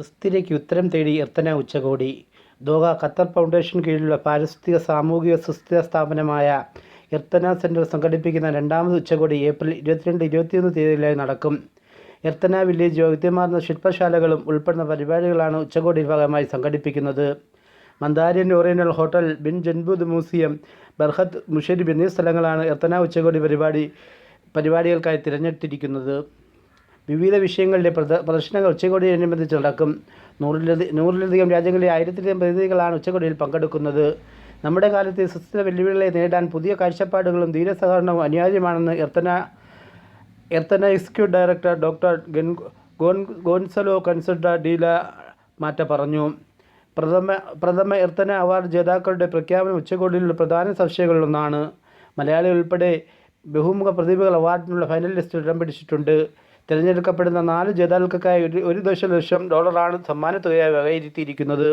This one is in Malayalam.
സുസ്ഥിരയ്ക്ക് ഉത്തരം തേടി എർത്തന ഉച്ചകോടി. ദോഹ ഖത്തർ ഫൗണ്ടേഷൻ കീഴിലുള്ള പാരിസ്ഥിതിക സാമൂഹിക സുസ്ഥിര സ്ഥാപനമായ എർത്തന സെന്റർ സംഘടിപ്പിക്കുന്ന രണ്ടാമത് ഉച്ചകോടി ഏപ്രിൽ ഇരുപത്തിരണ്ട് ഇരുപത്തിയൊന്ന് തീയതികളിലായി നടക്കും. എർത്തന വില്ലേജ് വൈവിധ്യമാർന്ന ശില്പശാലകളും ഉൾപ്പെടുന്ന പരിപാടികളാണ് ഉച്ചകോടി ഭാഗമായി സംഘടിപ്പിക്കുന്നത്. Mandarin Oriental hotel bin Jelmood museum Barahat Msheireb എന്നീ സ്ഥലങ്ങളാണ് എർത്തന ഉച്ചകോടി പരിപാടി പരിപാടികൾക്കായി തിരഞ്ഞെടുത്തിരിക്കുന്നത്. വിവിധ വിഷയങ്ങളിലെ പ്രദ പ്രദർശനങ്ങൾ ഉച്ചകോടിയോടനുബന്ധിച്ച് നടക്കും. നൂറിലധി നൂറിലധികം രാജ്യങ്ങളിലെ ആയിരത്തിലധികം പ്രതിനിധികളാണ് ഉച്ചകോടിയിൽ പങ്കെടുക്കുന്നത്. നമ്മുടെ കാലത്തെ സുസ്ഥിര വെല്ലുവിളികളെ നേരിടാൻ പുതിയ കാഴ്ചപ്പാടുകളും ധീരസഹകരണവും അനിവാര്യമാണെന്ന് Earthna Earthna executive director doctor ഗെൻ ഗോൻ ഗോൻസലോ കൺസഡ ഡീല മാറ്റ പറഞ്ഞു. പ്രഥമ പ്രഥമ എർത്തന അവാർഡ് ജേതാക്കളുടെ പ്രഖ്യാപനം ഉച്ചകോടിയിലുള്ള പ്രധാന സംശയങ്ങളിലൊന്നാണ്. മലയാളി ഉൾപ്പെടെ ബഹുമുഖ പ്രതിഭകൾ അവാർഡിനുള്ള ഫൈനൽ ലിസ്റ്റിൽ ഇടം പിടിച്ചിട്ടുണ്ട്. തിരഞ്ഞെടുക്കപ്പെടുന്ന നാല് ജേതാക്കൾക്കായി ഒരു ഒരു ദശലക്ഷം ഡോളറാണ് സമ്മാനത്തുകയായി വകയിരുത്തിയിരിക്കുന്നത്.